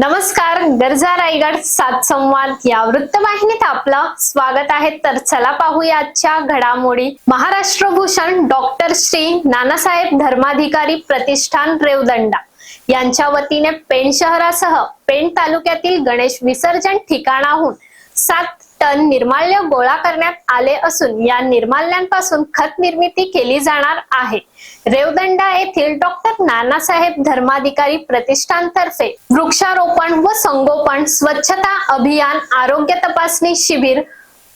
नमस्कार गरजा रायगड सात संवाद या वृत्तवाहिनीत आपलं स्वागत आहे. तर चला पाहूया आजच्या घडामोडी. महाराष्ट्र भूषण डॉक्टर श्री नानासाहेब धर्माधिकारी प्रतिष्ठान रेवदंडा यांच्या वतीने पेण शहरासह पेण तालुक्यातील गणेश विसर्जन ठिकाणाहून सात टन निर्माल्य गोळा करण्यात आले असून या निर्माल्यांपासून खत निर्मिती केली जाणार आहे. रेवदंडा येथील डॉक्टर नानासाहेब धर्माधिकारी प्रतिष्ठानतर्फे वृक्षारोपण व संगोपन स्वच्छता अभियान आरोग्य तपासणी शिबिर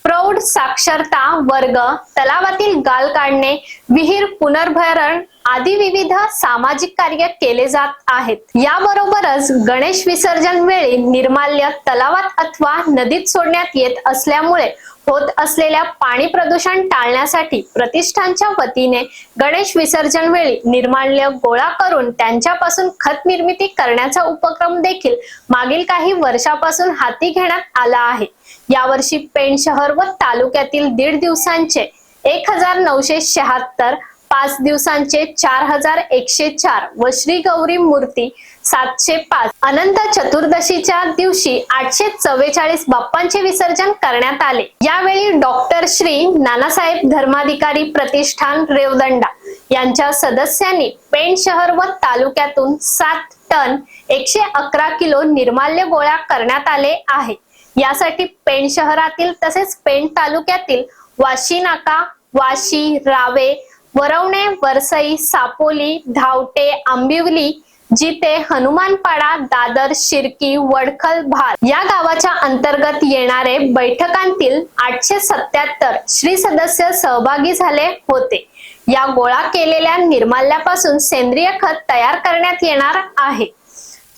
प्रौढ साक्षरता वर्ग तलावातील गाल काढणे विहीर पुनर्भरण आदी विविध सामाजिक कार्य केले जात आहेत. याबरोबरच गणेश विसर्जन वेळी निर्माल्य तलावात अथवा नदीत सोडण्यात येत असल्यामुळे होत असलेल्या पाणी प्रदूषण टाळण्यासाठी प्रतिष्ठानच्या वतीने गणेश विसर्जन वेळी निर्माल्य गोळा करून त्यांच्यापासून खत निर्मिती करण्याचा उपक्रम देखील मागील काही वर्षापासून हाती घेण्यात आला आहे. यावर्षी पेण शहर व तालुक्यातील दीड दिवसांचे एक हजार नऊशे शहात्तर पाच दिवसांचे चार हजार एकशे चार व श्री गौरी मूर्ती सातशे पाच अनंत चतुर्दशीच्या दिवशी आठशे चव्वेचाळीस बाप्पांचे विसर्जन करण्यात आले. यावेळी डॉक्टर श्री नानासाहेब धर्माधिकारी प्रतिष्ठान रेवदंडा यांच्या सदस्यांनी पेण शहर व तालुक्यातून सात टन एकशे अकरा किलो निर्माल्य गोळा करण्यात आले आहे. यासाठी पेण शहरातील तसेच पेण तालुक्यातील वाशी नाका वाशी रावे वरवणे वरसई सापोली धावटे आंबिवली जिथे हनुमानपाडा दादर शिर्की वडखल भाल या गावाच्या अंतर्गत येणारे बैठकांतील आठशे सत्याहत्तर श्री सदस्य सहभागी झाले होते. या गोळा केलेल्या निर्माल्यापासून सेंद्रिय खत तयार करण्यात येणार आहे.